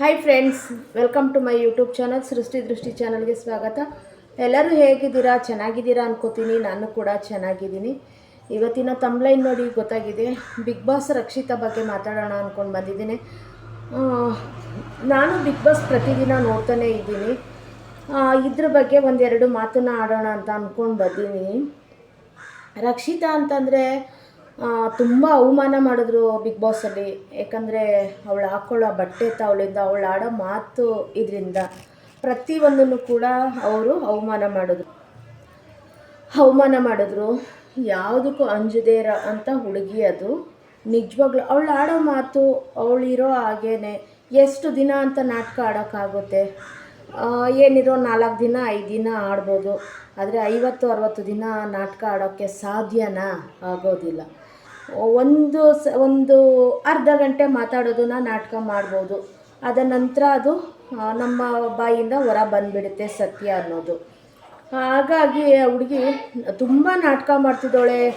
Hi friends welcome to my YouTube channel Srishti Drishti ಚಾನಲ್ಗೆ ಸ್ವಾಗತ. ಎಲ್ಲರೂ ಹೇಗಿದ್ದೀರಾ? ಚೆನ್ನಾಗಿದ್ದೀರಾ ಅನ್ಕೋತೀನಿ. ನಾನು ಕೂಡ ಚೆನ್ನಾಗಿದ್ದೀನಿ. ಇವತ್ತಿನ ತಮ್ಲೈನ್ ನೋಡಿ ಗೊತ್ತಾಗಿದೆ. ಬಿಗ್ ಬಾಸ್ ರಕ್ಷಿತಾ ಬಗ್ಗೆ ಮಾತಾಡೋಣ ಅಂದ್ಕೊಂಡು ಬಂದಿದ್ದೀನಿ. ನಾನು ಬಿಗ್ ಬಾಸ್ ಪ್ರತಿದಿನ ನೋಡ್ತಾನೇ ಇದ್ದೀನಿ. ಇದ್ರ ಬಗ್ಗೆ ಒಂದೆರಡು ಮಾತನ್ನ ಆಡೋಣ ಅಂತ ಅಂದ್ಕೊಂಡು ಬಂದೀನಿ ರಕ್ಷಿತಾ ಅಂತಂದರೆ ತುಂಬ ಅವಮಾನ ಮಾಡಿದ್ರು ಬಿಗ್ ಬಾಸಲ್ಲಿ ಯಾಕಂದರೆ ಅವಳು ಹಾಕ್ಕೊಳ್ಳೋ ಬಟ್ಟೆ ತಾವಳಿಂದ ಅವಳು ಆಡೋ ಮಾತು ಇದರಿಂದ ಪ್ರತಿಯೊಂದನ್ನು ಕೂಡ ಅವರು ಅವಮಾನ ಮಾಡಿದ್ರು. ಅವಮಾನ ಮಾಡಿದ್ರು. ಯಾವುದಕ್ಕೂ ಅಂಜದೇ ಅಂತ ಹುಡುಗಿ ಅದು. ನಿಜವಾಗ್ಲೂ ಅವಳು ಆಡೋ ಮಾತು ಅವಳಿರೋ ಹಾಗೇನೆ. ಎಷ್ಟು ದಿನ ಅಂತ ನಾಟಕ ಆಡೋಕ್ಕಾಗುತ್ತೆ? ಏನಿರೋ ನಾಲ್ಕು ದಿನ, ಐದು ದಿನ ಆಡ್ಬೋದು. ಆದರೆ ಐವತ್ತು, ಅರವತ್ತು ದಿನ ನಾಟಕ ಆಡೋಕ್ಕೆ ಸಾಧ್ಯನಾ? ಆಗೋದಿಲ್ಲ. ಒಂದು ಸ, ಒಂದು ಅರ್ಧ ಗಂಟೆ ಮಾತಾಡೋದನ್ನು ನಾಟಕ ಮಾಡ್ಬೋದು. ಅದ ನಂತರ ಅದು ನಮ್ಮ ಬಾಯಿಂದ ಹೊರ ಬಂದುಬಿಡುತ್ತೆ ಸತ್ಯ ಅನ್ನೋದು. ಹಾಗಾಗಿ ಹುಡುಗಿ ತುಂಬ ನಾಟಕ ಮಾಡ್ತಿದ್ದಾಳೆ.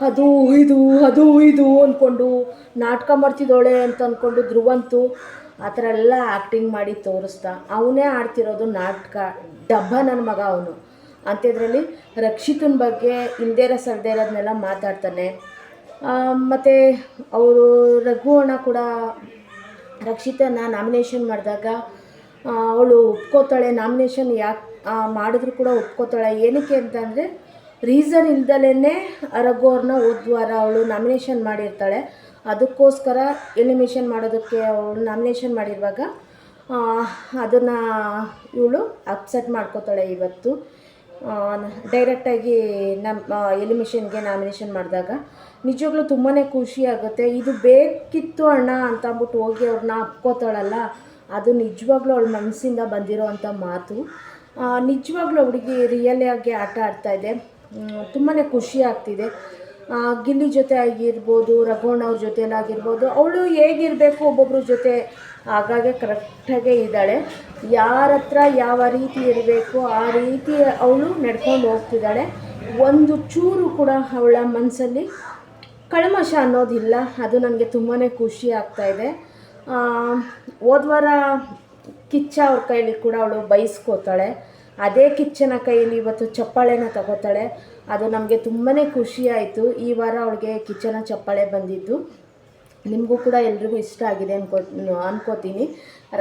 ಅದು, ಇದು ಅದು, ಇದು ಅಂದ್ಕೊಂಡು ನಾಟಕ ಮಾಡ್ತಿದ್ದಾಳೆ ಅಂತ ಅಂದ್ಕೊಂಡು ಧ್ರುವಂತು ಆ ಥರ ಎಲ್ಲ ಆ್ಯಕ್ಟಿಂಗ್ ಮಾಡಿ ತೋರಿಸ್ತಾ. ಅವನೇ ಆಡ್ತಿರೋದು ನಾಟಕ, ಡಬ್ಬ ನನ್ನ ಮಗ ಅವನು. ಅಂಥದ್ರಲ್ಲಿ ರಕ್ಷಿತನ ಬಗ್ಗೆ, ಇಲ್ದೇರ ಸರ್ದೇ ಇರೋದನ್ನೆಲ್ಲ ಮಾತಾಡ್ತಾನೆ. ಮತ್ತು ಅವರು ಅಣ್ಣ ಕೂಡ ರಕ್ಷಿತನ ನಾಮಿನೇಷನ್ ಮಾಡಿದಾಗ ಅವಳು ಒಪ್ಕೋತಾಳೆ. ನಾಮಿನೇಷನ್ ಯಾಕೆ ಮಾಡಿದ್ರು ಕೂಡ ಒಪ್ಕೋತಾಳೆ. ಏನಕ್ಕೆ ಅಂತಂದರೆ ರೀಸನ್ ಇಲ್ದಲೇ ರಘು ಅವ್ರನ್ನ ವಾರ ಅವಳು ನಾಮಿನೇಷನ್ ಮಾಡಿರ್ತಾಳೆ. ಅದಕ್ಕೋಸ್ಕರ ಎಲಿಮಿನೇಷನ್ ಮಾಡೋದಕ್ಕೆ ಅವಳು ನಾಮಿನೇಷನ್ ಮಾಡಿರುವಾಗ ಅದನ್ನು ಇವಳು ಅಪ್ಸೆಟ್ ಮಾಡ್ಕೋತಾಳೆ ಇವತ್ತು. ಡೈರೆಕ್ಟಾಗಿ ನಮ್ಮ ಎಲಿಮಿಷನ್ಗೆ ನಾಮಿನೇಷನ್ ಮಾಡಿದಾಗ ನಿಜವಾಗ್ಲೂ ತುಂಬಾ ಖುಷಿ ಆಗುತ್ತೆ. ಇದು ಬೇಕಿತ್ತು ಅಣ್ಣ ಅಂತ ಅಂದ್ಬಿಟ್ಟು ಹೋಗಿ ಅವ್ರನ್ನ ಅಪ್ಕೋತಾಳಲ್ಲ, ಅದು ನಿಜವಾಗ್ಲೂ ಅವಳ ಮನಸ್ಸಿಂದ ಬಂದಿರೋ ಅಂಥ ಮಾತು ನಿಜವಾಗ್ಲೂ ಹುಡುಗಿ ರಿಯಲ್ ಆಗಿ ಆಟ ಆಡ್ತಾ ಇದೆ. ತುಂಬಾ ಖುಷಿ ಆಗ್ತಿದೆ. ಗಿಲ್ಲಿ ಜೊತೆ ಆಗಿರ್ಬೋದು, ರಘುವಣ್ಣ ಅವ್ರ ಜೊತೆಲಿ ಆಗಿರ್ಬೋದು ಅವಳು ಹೇಗಿರಬೇಕು ಒಬ್ಬೊಬ್ಬರ ಜೊತೆ ಆಗಾಗೆ ಕರೆಕ್ಟಾಗೇ ಇದ್ದಾಳೆ. ಯಾರ ಹತ್ರ ಯಾವ ರೀತಿ ಇರಬೇಕು, ಆ ರೀತಿ ಅವಳು ನಡ್ಕೊಂಡು ಹೋಗ್ತಿದ್ದಾಳೆ. ಒಂದು ಚೂರು ಕೂಡ ಅವಳ ಮನಸ್ಸಲ್ಲಿ ಕಳಮಶ ಅನ್ನೋದಿಲ್ಲ, ಅದು ನನಗೆ ತುಂಬಾ ಖುಷಿ ಆಗ್ತಾ ಇದೆ. ಹೋದ್ವಾರ ಕಿಚ್ಚ ಅವ್ರ ಕೈಲಿ ಕೂಡ ಅವಳು ಬೈಸ್ಕೋತಾಳೆ. ಅದೇ ಕಿಚ್ಚನ ಕೈಯಲ್ಲಿ ಇವತ್ತು ಚಪ್ಪಾಳೆನ ತಗೋತಾಳೆ. ಅದು ನಮಗೆ ತುಂಬಾ ಖುಷಿ ಆಯಿತು. ಈ ವಾರ ಅವಳಿಗೆ ಕಿಚ್ಚನ ಚಪ್ಪಾಳೆ ಬಂದಿದ್ದು. ನಿಮಗೂ ಕೂಡ ಎಲ್ರಿಗೂ ಇಷ್ಟ ಆಗಿದೆ ಅನ್ಕೋ ಅನ್ಕೋತೀನಿ.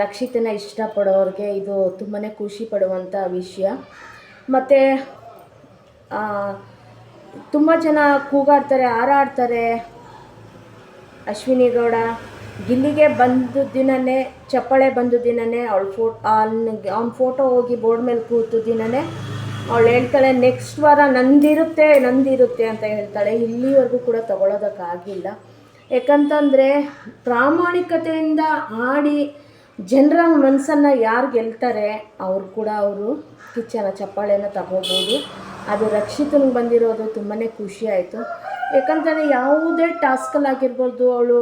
ರಕ್ಷಿತನ ಇಷ್ಟಪಡೋರಿಗೆ ಇದು ತುಂಬಾ ಖುಷಿ ಪಡುವಂಥ ವಿಷಯ. ಮತ್ತು ತುಂಬ ಜನ ಕೂಗಾಡ್ತಾರೆ, ಹಾರಾಡ್ತಾರೆ. ಅಶ್ವಿನಿ ಗೌಡ ಗಿಲ್ಲಿಗೆ ಬಂದ ದಿನನೇ, ಚಪ್ಪಾಳೆ ಬಂದ ದಿನನೇ ಅವಳ ಫೋಟ್ ಅವ್ನ ಫೋಟೋ ಹೋಗಿ ಬೋರ್ಡ್ ಮೇಲೆ ಕೂತು ದಿನನೇ ಅವಳು ಹೇಳ್ತಾಳೆ ನೆಕ್ಸ್ಟ್ ವಾರ ನಂದಿರುತ್ತೆ ನಂದಿರುತ್ತೆ ಅಂತ ಹೇಳ್ತಾಳೆ. ಇಲ್ಲಿವರೆಗೂ ಕೂಡ ತಗೊಳ್ಳೋದಕ್ಕಾಗಿಲ್ಲ ಯಾಕಂತಂದರೆ ಪ್ರಾಮಾಣಿಕತೆಯಿಂದ ಆಡಿ ಜನರ ಮನಸ್ಸನ್ನು ಯಾರು ಗೆಲ್ತಾರೆ, ಅವ್ರು ಕೂಡ ಅವರು ಕಿಚ್ಚನ ಚಪ್ಪಾಳೆನ ತಗೋಬೋದು. ಅದು ರಕ್ಷಿತನಿಗೆ ಬಂದಿರೋದು ತುಂಬಾ ಖುಷಿ ಆಯಿತು. ಯಾಕಂತಂದರೆ ಯಾವುದೇ ಟಾಸ್ಕಲ್ಲಾಗಿರ್ಬೋದು ಅವಳು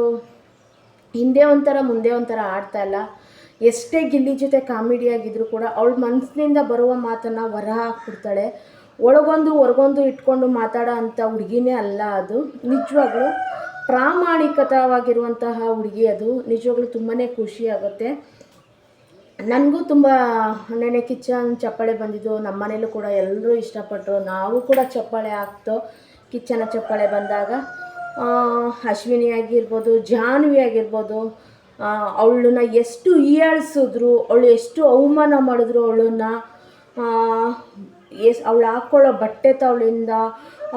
ಹಿಂದೆ ಒಂಥರ, ಮುಂದೆ ಒಂಥರ ಆಡ್ತಾ ಇಲ್ಲ. ಎಷ್ಟೇ ಗಿಲ್ಲಿ ಜೊತೆ ಕಾಮಿಡಿ ಆಗಿದ್ರು ಕೂಡ ಅವಳ ಮನಸ್ಸಿನಿಂದ ಬರುವ ಮಾತನ್ನು ಹೊರ ಹಾಕ್ಬಿಡ್ತಾಳೆ. ಒಳಗೊಂದು, ಹೊರಗೊಂದು ಇಟ್ಕೊಂಡು ಮಾತಾಡೋ ಅಂಥ ಹುಡುಗಿನೇ ಅಲ್ಲ ಅದು. ನಿಜವಾಗ್ಲೂ ಪ್ರಾಮಾಣಿಕತವಾಗಿರುವಂತಹ ಹುಡುಗಿ ಅದು. ನಿಜವಾಗ್ಲೂ ತುಂಬಾ ಖುಷಿ ಆಗುತ್ತೆ. ನನಗೂ ತುಂಬ ನೆನೆ ಕಿಚನ್ ಚಪ್ಪಾಳೆ ಬಂದಿದ್ದು. ನಮ್ಮ ಮನೇಲೂ ಕೂಡ ಎಲ್ಲರೂ ಇಷ್ಟಪಟ್ಟರು ನಾವು ಕೂಡ ಚಪ್ಪಾಳೆ ಹಾಕ್ತೋ ಕಿಚನ ಚಪ್ಪಾಳೆ ಬಂದಾಗ ಅಶ್ವಿನಿ ಆಗಿರ್ಬೋದು ಜಾನ್ವಿ ಆಗಿರ್ಬೋದು ಅವಳನ್ನ ಎಷ್ಟು ಹೀಯಾಳಿಸಿದ್ರು ಅವಳು ಎಷ್ಟು ಅವಮಾನ ಮಾಡಿದ್ರು ಅವಳನ್ನು ಎಸ್, ಅವಳು ಹಾಕ್ಕೊಳ್ಳೋ ಬಟ್ಟೆ ತವಳಿಂದ,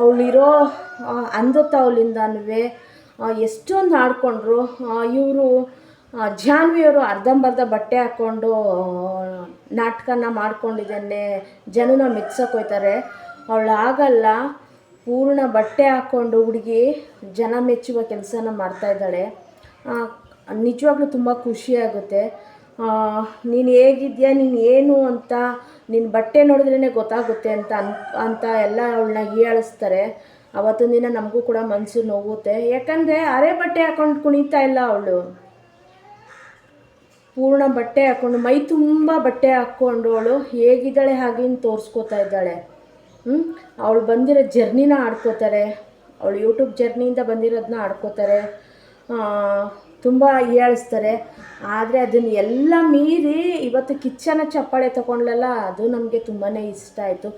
ಅವಳಿರೋ ಅಂದ ತವಳಿಂದನೂ ಎಷ್ಟೊಂದು ಆಡ್ಕೊಂಡ್ರು ಇವರು ಜಾನ್ವಿಯವರು ಅರ್ಧಂಬರ್ಧ ಬಟ್ಟೆ ಹಾಕ್ಕೊಂಡು ನಾಟಕನ ಮಾಡ್ಕೊಂಡಿದ್ದಾನೆ, ಜನನ ಮೆಚ್ಚಕ್ಕೆ ಹೋಯ್ತಾರೆ, ಅವಳು ಆಗಲ್ಲ ಪೂರ್ಣ ಬಟ್ಟೆ ಹಾಕ್ಕೊಂಡು ಹುಡುಗಿ ಜನ ಮೆಚ್ಚುವ ಕೆಲಸನ ಮಾಡ್ತಾಯಿದ್ದಾಳೆ ನಿಜವಾಗ್ಲೂ ತುಂಬ ಖುಷಿಯಾಗುತ್ತೆ ನೀನು ಹೇಗಿದ್ಯಾ, ನೀನು ಏನು ಅಂತ ನಿನ್ನ ಬಟ್ಟೆ ನೋಡಿದ್ರೇ ಗೊತ್ತಾಗುತ್ತೆ ಅಂತ ಅನ್, ಅಂತ ಎಲ್ಲ ಅವಳನ್ನ ಹೀಯಾಳಿಸ್ತಾರೆ. ಅವತ್ತೊಂದು ದಿನ ನಮಗೂ ಕೂಡ ಮನಸ್ಸು ನೋವುತ್ತೆ. ಯಾಕಂದರೆ ಅರೆ ಬಟ್ಟೆ ಹಾಕೊಂಡು ಕುಣಿತಾ ಇಲ್ಲ ಅವಳು. ಪೂರ್ಣ ಬಟ್ಟೆ ಹಾಕ್ಕೊಂಡು ಮೈ ತುಂಬ ಬಟ್ಟೆ ಹಾಕ್ಕೊಂಡು ಅವಳು ಹೇಗಿದ್ದಾಳೆ ಹಾಗೇನು ತೋರಿಸ್ಕೊತಾ ಇದ್ದಾಳೆ. ಅವಳು ಬಂದಿರೋ ಜರ್ನಿನ ಆಡ್ಕೋತಾರೆ. ಅವಳು ಯೂಟ್ಯೂಬ್ ಜರ್ನಿಯಿಂದ ಬಂದಿರೋದನ್ನ ಆಡ್ಕೋತಾರೆ. ತುಂಬ ಹೀಯಾಳಿಸ್ತಾರೆ. ಆದರೆ ಅದನ್ನು ಎಲ್ಲ ಮೀರಿ ಇವತ್ತು ಕಿಚ್ಚನ ಚಪ್ಪಾಳೆ ತಗೊಂಡ್ಲಲ್ಲ, ಅದು ನಮಗೆ ತುಂಬಾ ಇಷ್ಟ ಆಯಿತು.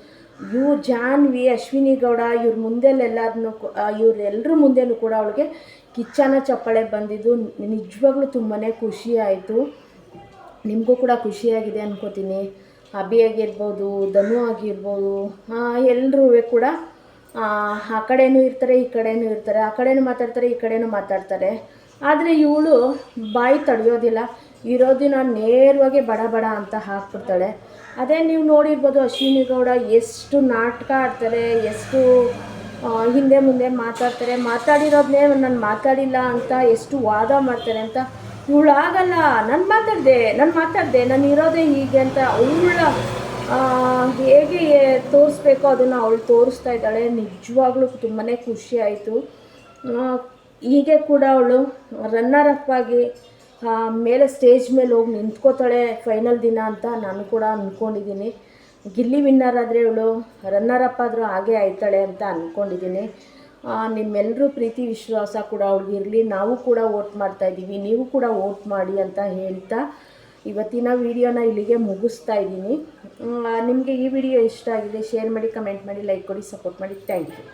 ಇವ್ರು ಜಾನ್ವಿ, ಅಶ್ವಿನಿ ಗೌಡ, ಇವ್ರ ಮುಂದೆಲ್ಲೆಲ್ಲರನ್ನು ಇವರೆಲ್ಲರ ಮುಂದೆನೂ ಕೂಡ ಅವಳಿಗೆ ಕಿಚ್ಚನ ಚಪ್ಪಾಳೆ ಬಂದಿದ್ದು. ನಿಜವಾಗ್ಲೂ ತುಂಬಾ ಖುಷಿ ಆಯಿತು. ನಿಮಗೂ ಕೂಡ ಖುಷಿಯಾಗಿದೆ ಅನ್ಕೋತೀನಿ. ಅಭಿ ಆಗಿರ್ಬೋದು ಧನು ಆಗಿರ್ಬೋದು ಎಲ್ಲರೂ ಕೂಡ, ಆ ಕಡೆಯೂ ಇರ್ತಾರೆ, ಈ ಕಡೆನೂ ಇರ್ತಾರೆ, ಆ ಕಡೆನೂ ಮಾತಾಡ್ತಾರೆ, ಈ ಕಡೆನೂ ಮಾತಾಡ್ತಾರೆ. ಆದರೆ ಇವಳು ಬಾಯಿ ತಡೆಯೋದಿಲ್ಲ. ಇರೋದಿನ ನೇರವಾಗಿ ಬಡ ಬಡ ಅಂತ ಹಾಕ್ಬಿಡ್ತಾಳೆ. ಅದೇ ನೀವು ನೋಡಿರ್ಬೋದು ಅಶ್ವಿನಿ ಗೌಡ ಎಷ್ಟು ನಾಟಕ ಆಡ್ತಾರೆ, ಎಷ್ಟು ಹಿಂದೆ ಮುಂದೆ ಮಾತಾಡ್ತಾರೆ. ಮಾತಾಡಿರೋದನ್ನೇ ನಾನು ಮಾತಾಡಿಲ್ಲ ಅಂತ ಎಷ್ಟು ವಾದ ಮಾಡ್ತಾರೆ ಅಂತ ಇವಳು ಆಗಲ್ಲ ನಾನು ಮಾತಾಡಿದೆ ನಾನು ಮಾತಾಡಿದೆ. ನಾನು ಇರೋದೇ ಹೀಗೆ ಅಂತ ಅವಳ ಹೇಗೆ ತೋರಿಸ್ಬೇಕೋ ಅದನ್ನು ಅವಳು ತೋರಿಸ್ತಾ ಇದ್ದಾಳೆ. ನಿಜವಾಗ್ಲೂ ತುಂಬಾ ಖುಷಿ ಆಯಿತು. ಹೀಗೆ ಕೂಡ ಅವಳು ರನ್ನರ್ ಅಪ್ ಆಗಿ ಮೇಲೆ ಸ್ಟೇಜ್ ಮೇಲೆ ಹೋಗಿ ನಿಂತ್ಕೋತಾಳೆ ಫೈನಲ್ ದಿನ ಅಂತ ನಾನು ಕೂಡ ಅಂದ್ಕೊಂಡಿದ್ದೀನಿ ಗಿಲ್ಲಿ ವಿನ್ನರ್ ಆದರೆ ಅವಳು ರನ್ನರ್ ಅಪ್ ಆದರೂ ಹಾಗೆ ಆಯ್ತಾಳೆ ಅಂತ ಅಂದ್ಕೊಂಡಿದ್ದೀನಿ ನಿಮ್ಮೆಲ್ಲರೂ ಪ್ರೀತಿ, ವಿಶ್ವಾಸ ಕೂಡ ಅವ್ರಿಗಿರಲಿ ನಾವು ಕೂಡ ವೋಟ್ ಮಾಡ್ತಾ ಇದ್ದೀವಿ. ನೀವು ಕೂಡ ವೋಟ್ ಮಾಡಿ ಅಂತ ಹೇಳ್ತಾ ಇವತ್ತಿನ ವಿಡಿಯೋನ ಇಲ್ಲಿಗೆ ಮುಗಿಸ್ತಾ ಇದ್ದೀನಿ. ನಿಮಗೆ ಈ ವಿಡಿಯೋ ಇಷ್ಟ ಆಗಿದೆ, ಶೇರ್ ಮಾಡಿ, ಕಮೆಂಟ್ ಮಾಡಿ, ಲೈಕ್ ಕೊಡಿ, ಸಪೋರ್ಟ್ ಮಾಡಿ. Thank you.